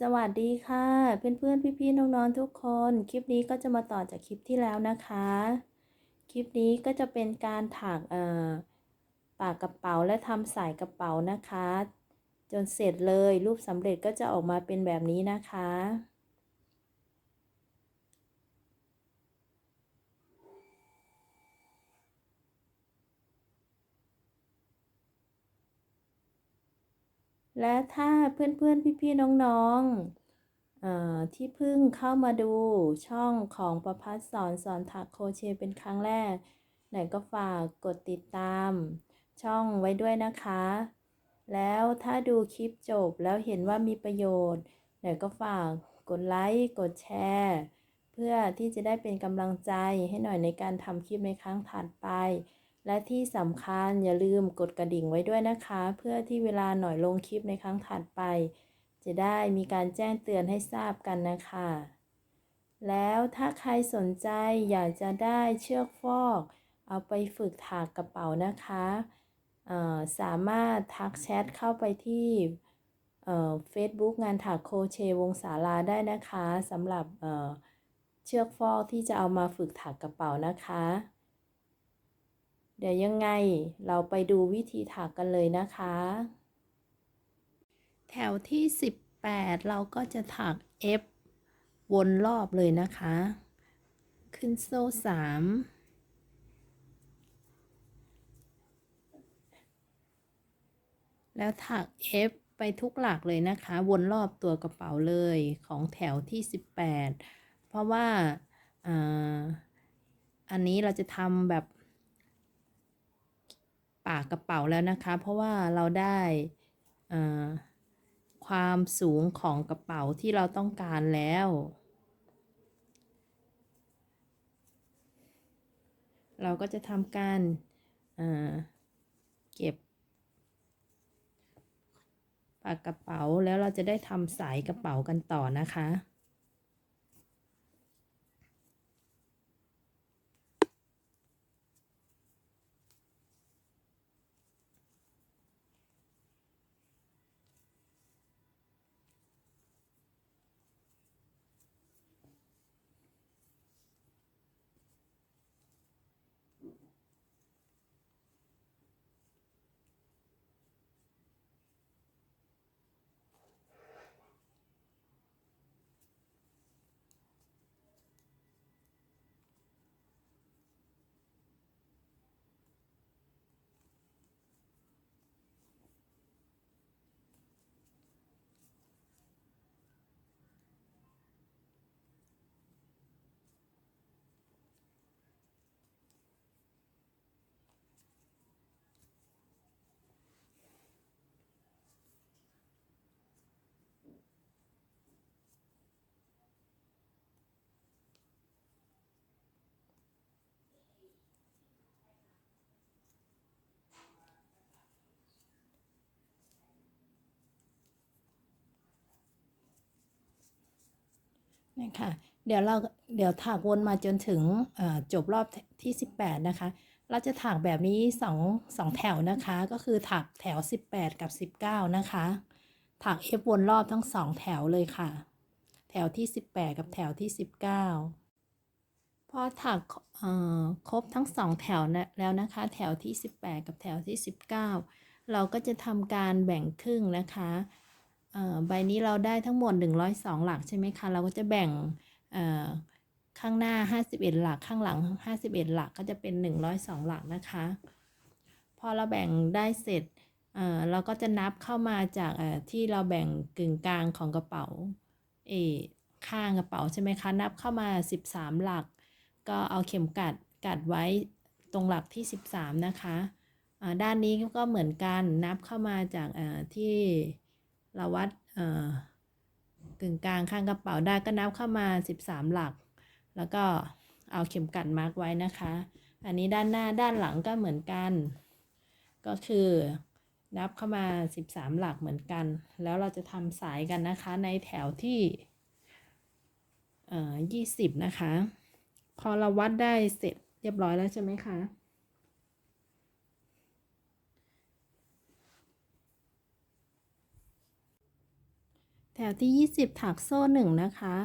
สวัสดีค่ะ เพื่อนๆ พี่ๆ น้องๆ ทุกคน คลิปนี้ก็จะมาต่อจากคลิปที่แล้วนะคะ คลิปนี้ก็จะเป็นการถักเอ่อปากกระเป๋าและทำสายกระเป๋านะคะ จนเสร็จเลยรูปสำเร็จก็จะออกมาเป็นแบบนี้นะคะ และถ้าเพื่อนๆ พี่ๆ น้องๆเอ่อที่เพิ่งเข้ามาดูช่องของประพัฒสอนสอนถักโคเชเป็นครั้งแรก ไหนก็ฝากกดติดตามช่องไว้ด้วยนะคะ แล้วถ้าดูคลิปจบแล้วเห็นว่ามีประโยชน์ ไหนก็ฝากกดไลค์กดแชร์ เพื่อที่จะได้เป็นกำลังใจให้หน่อยในการทำคลิปในครั้งถัดไป และที่สำคัญอย่าลืมกดกระดิ่งไว้ด้วยนะคะ เพื่อที่เวลาหน่อยลงคลิปในครั้งถัดไป จะได้มีการแจ้งเตือนให้ทราบกันนะคะ แล้วถ้าใครสนใจอยากจะได้เชือกฟอก เอาไปฝึกถักกระเป๋านะคะสามารถทักแชทเข้าไปที่เฟซบุ๊กงานถักโคเชวงศาลาได้นะคะสำหรับเเชือกฟอกที่จะเอามาฝึกถักกระเป๋านะคะ เดี๋ยวยังไงเราไปดูวิธีถักกันเลยนะคะ แถวที่ 18 เราก็จะถัก F วนรอบเลยนะคะ ขึ้นโซ่ 3แล้วถัก F ไปทุกหลักเลยนะคะ วนรอบตัวกระเป๋าเลยของแถวที่ 18 เพราะว่าอันนี้เราจะทำแบบากกระเป๋าแล้วนะคะ เพราะว่าเราได้ความสูงของกระเป๋าที่เราต้องการแล้ว เราก็จะทำการเก็บปากกระเป๋าแล้วเราจะได้ทำสายกระเป๋ากันต่อนะคะ นี่ค่ะเดี๋ยวเราเดี๋ยวถักวนมาจนถึงจบรอบที่ 18 นะคะ เราจะถักแบบนี้2 2แถวนะคะ ก็คือถักแถว 18 กับ 19 นะคะถัก F วนรอบทั้ง 2 แถวเลยค่ะ แถวที่ 18 กับแถวที่ 19 พอถักครบทั้ง 2 แถวแล้วนะคะ แถวที่ 18 กับแถวที่ 19 เราก็จะทำการแบ่งครึ่งนะคะ ใบนี้เราได้ทั้งหมด 102 หลักใช่ไหมคะ เราก็จะแบ่งข้างหน้า 51 หลัก ข้างหลัง 51 หลักก็จะเป็น 102 หลักนะคะ พอเราแบ่งได้เสร็จเราก็จะนับเข้ามาจากที่เราแบ่งกึ่งกลางของกระเป๋าเอข้างกระเป๋าใช่ไหมคะ นับเข้ามา 13 หลัก ก็เอาเข็มกัดกัดไว้ตรงหลักที่ 13 นะคะ ด้านนี้ก็เหมือนกันนับเข้ามาจากที่ เราวัดกึ่งกลางข้างกระเป๋าได้ก็นับเข้ามา 13 หลัก แล้วก็เอาเข็มกัดมาร์กไว้นะคะ อันนี้ด้านหน้าด้านหลังก็เหมือนกัน ก็คือนับเข้ามา 13 หลักเหมือนกัน แล้วเราจะทำสายกันนะคะในแถวที่เอ่อ20นะคะ พอเราวัดได้เสร็จเรียบร้อยแล้วใช่ไหมคะ ถถวที่ 20 ถักโซ่หนึ่งนะคะ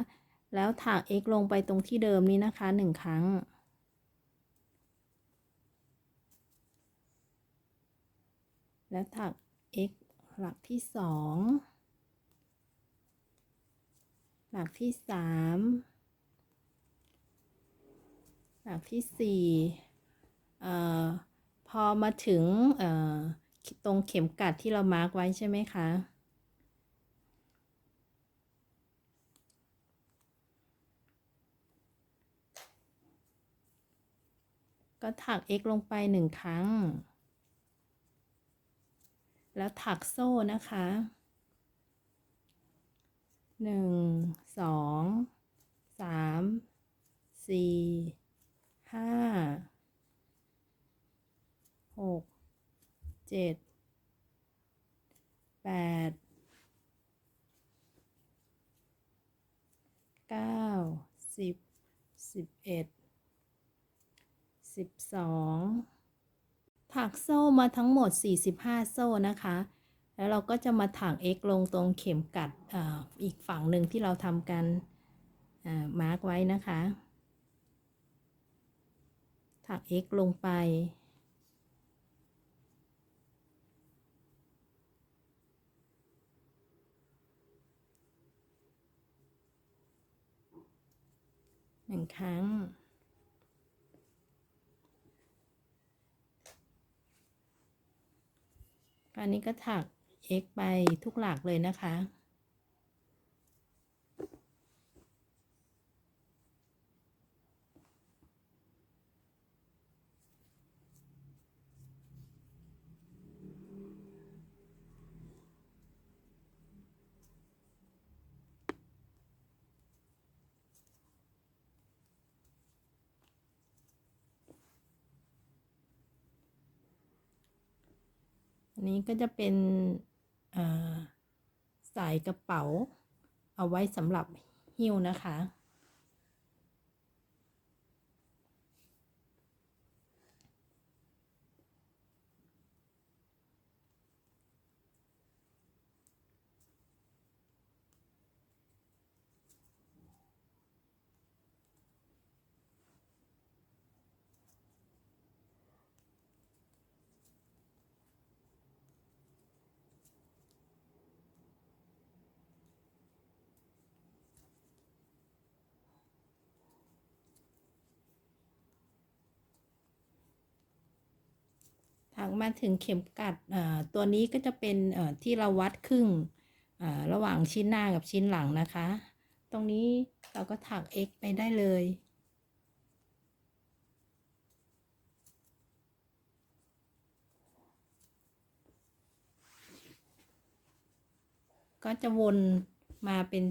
แล้วถัก x ลงไปตรงที่เดิมนี้นะคะหนึ่งครั้ง แล้วถัก x หลักที่สองหลักที่สามหลักที่สี่เอ่อ พอมาถึง เอ่อ ตรงเข็มกัดที่เรามาร์กไว้ใช่ไหมคะ ก็ถัก x ลงไปหนึ่งครั้ง แล้วถักโซ่นะคะหนึ่งสองสามสี่ห้าหกเจ็ดแปดเก้าสิบสิบเอ็ด สิบสองถักโซ่มาทั้งหมด 45 โซ่นะคะ แล้วเราก็จะมาถัก x ลงตรงเข็มกัดออีกฝั่งหนึ่งที่เราทำกันมาร์กไว้นะคะ ถัก x ลงไปหนึ่งครั้ง อันนี้ก็ถัก x ไปทุกหลักเลยนะคะ นี้ก็จะเป็นสายกระเป๋า เอาไว้สำหรับหิ้วนะคะ ถักมาถึงเข็มกัดตัวนี้ก็จะเป็นที่เราวัดครึ่งระหว่างชิ้นหน้ากับชิ้นหลังนะคะ ตรงนี้เราก็ถัก x ไปได้เลยก็จะวนมาเป็น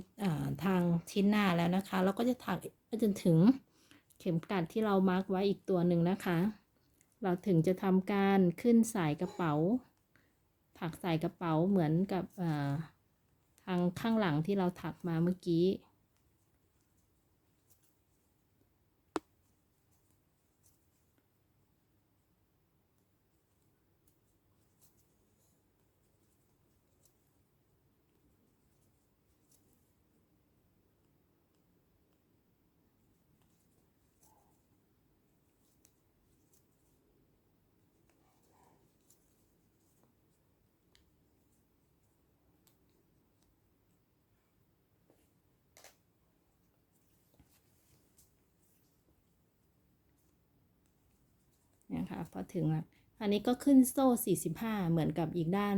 ทางชิ้นหน้าแล้วนะคะ แล้วก็จะถักไปจนถึงเข็มกัดที่เรามาร์กไว้อีกตัวหนึ่งนะคะ เราถึงจะทำการขึ้นสายกระเป๋า ถักสายกระเป๋าเหมือนกับทางข้างหลังที่เราถักมาเมื่อกี้ คะพอถึงแล้วอันนี้ก็ขึ้นโซ่ 45 เหมือนกับอีกด้าน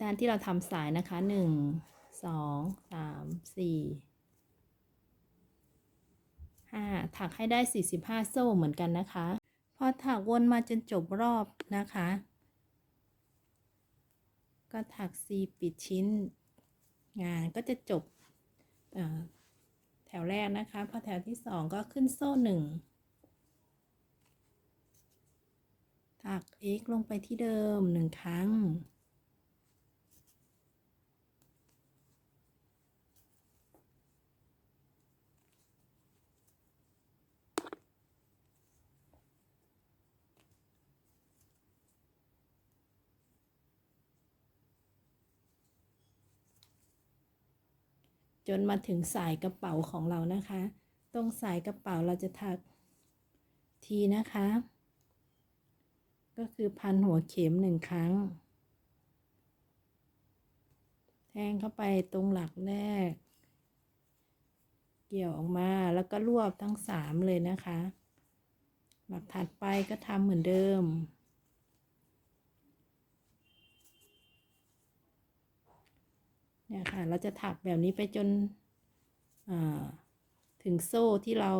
ด้านที่เราทำสายนะคะ 1 2 3 4 5ถักให้ได้ 45 โซ่เหมือนกันนะคะ พอถักวนมาจนจบรอบนะคะ ก็ถัก C ปิดชิ้น งานก็จะจบแถวแรกนะคะ พอแถวที่ 2 ก็ขึ้นโซ่ 1 ถัก x ลงไปที่เดิมหนึ่งครั้ง จนมาถึงสายกระเป๋าของเรานะคะ ตรงสายกระเป๋าเราจะถักทีนะคะ ก็คือพันหัวเข็มหนึ่งครั้ง แทงเข้าไปตรงหลักแรก เกี่ยวออกมาแล้วก็รวบทั้งสามเลยนะคะ หลักถัดไปก็ทำเหมือนเดิม เนี่ยค่ะ เราจะถักแบบนี้ไปจนถึงโซ่ที่เรา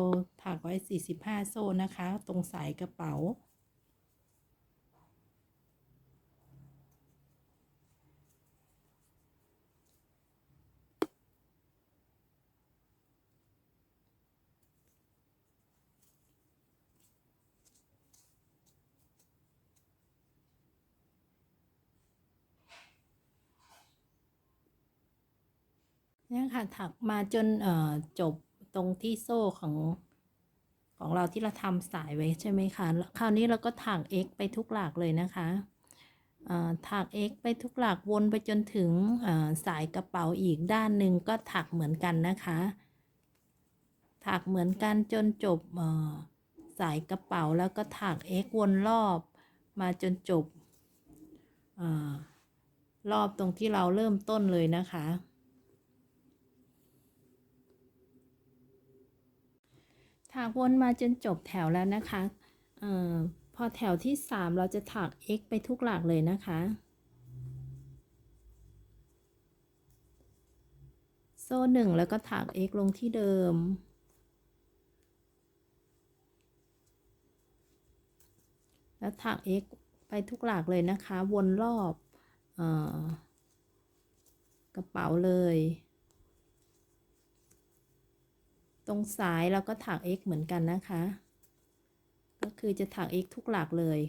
ถักไว้ 45 โซ่นะคะ ตรงสายกระเป๋า ค่ะ ถักมาจนจบตรงที่โซ่ของของเราที่เราทำสายไว้ใช่ไหมคะคราวนี้เราก็ถัก x ไปทุกหลักเลยนะคะถัก x ไปทุกหลักวนไปจนถึงสายกระเป๋าอีกด้านหนึ่งก็ถักเหมือนกันนะคะ ถักเหมือนกันจนจบสายกระเป๋าแล้วก็ถัก x วนรอบมาจนจบอรอบตรงที่เราเริ่มต้นเลยนะคะ ถักวนมาจนจบแถวแล้วนะคะออพอแถวที่ 3 เราจะถัก x ไปทุกหลักเลยนะคะ โซ่หนึ่งแล้วก็ถัก x ลงที่เดิม แล้วถัก x ไปทุกหลักเลยนะคะ วนรอบออกระเป๋าเลย ตรงสายเราก็ถัก x เหมือนกันนะคะ ก็คือจะถัก x ทุกหลักเลย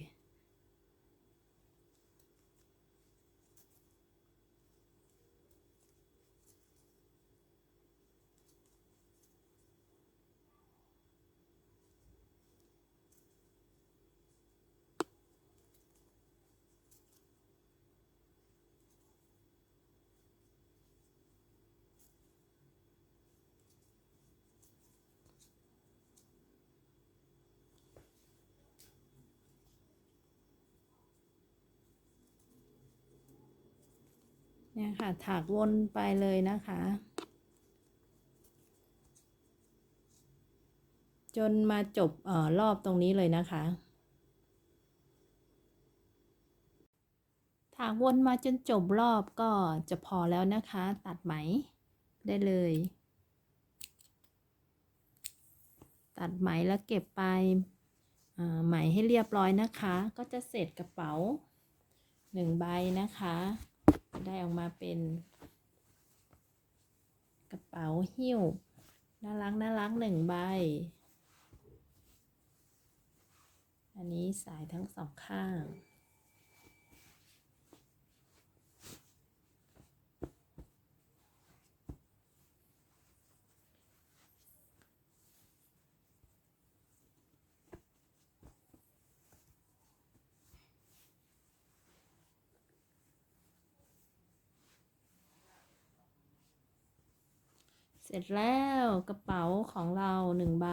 เนี่ยค่ะถักวนไปเลยนะคะ จนมาจบออรอบตรงนี้เลยนะคะถักวนมาจนจบรอบก็จะพอแล้วนะคะ ตัดไหมได้เลย ตัดไหมแล้วเก็บไปไหมให้เรียบร้อยนะคะ ก็จะเสร็จกระเป๋าหนึ่งใบนะคะ ได้ออกมาเป็น กระเป๋าหิ้วน่ารักน่ารักหนึ่งใบ อันนี้สายทั้งสองข้าง เสร็จแล้วกระเป๋าของเราหนึ่งใบ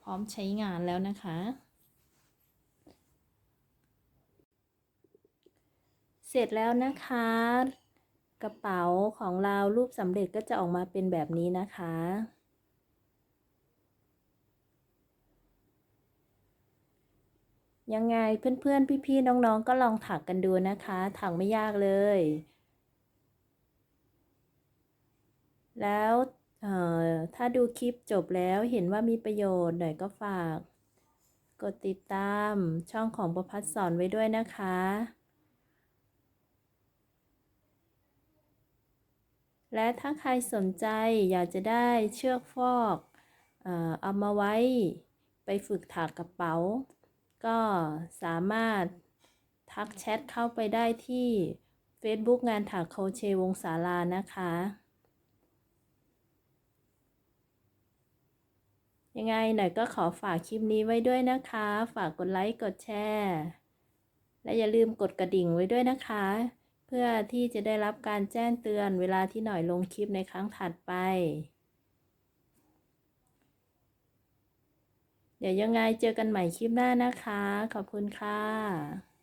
พร้อมใช้งานแล้วนะคะ เสร็จแล้วนะคะ กระเป๋าของเรารูปสำเร็จก็จะออกมาเป็นแบบนี้นะคะยังไงเพื่อนๆ พี่ๆ น้องๆ ก็ลองถักกันดูนะคะ ถักไม่ยากเลย แล้วถ้าดูคลิปจบแล้วเห็นว่ามีประโยชน์หน่อยก็ฝาก กดติดตามช่องของประพัฒสอนไว้ด้วยนะคะ และถ้าใครสนใจอยากจะได้เชือกฟอกเอามาไว้ไปฝึกถักกระเป๋า ก็สามารถทักแชทเข้าไปได้ที่ Facebook งานถักโคเชวงศาลานะคะ ยังไงหน่อยก็ขอฝากคลิปนี้ไว้ด้วยนะคะ ฝากกดไลค์กดแชร์และอย่าลืมกดกระดิ่งไว้ด้วยนะคะ เพื่อที่จะได้รับการแจ้งเตือนเวลาที่หน่อยลงคลิปในครั้งถัดไป เดี๋ยวยังไงเจอกันใหม่คลิปหน้านะคะ ขอบคุณค่ะ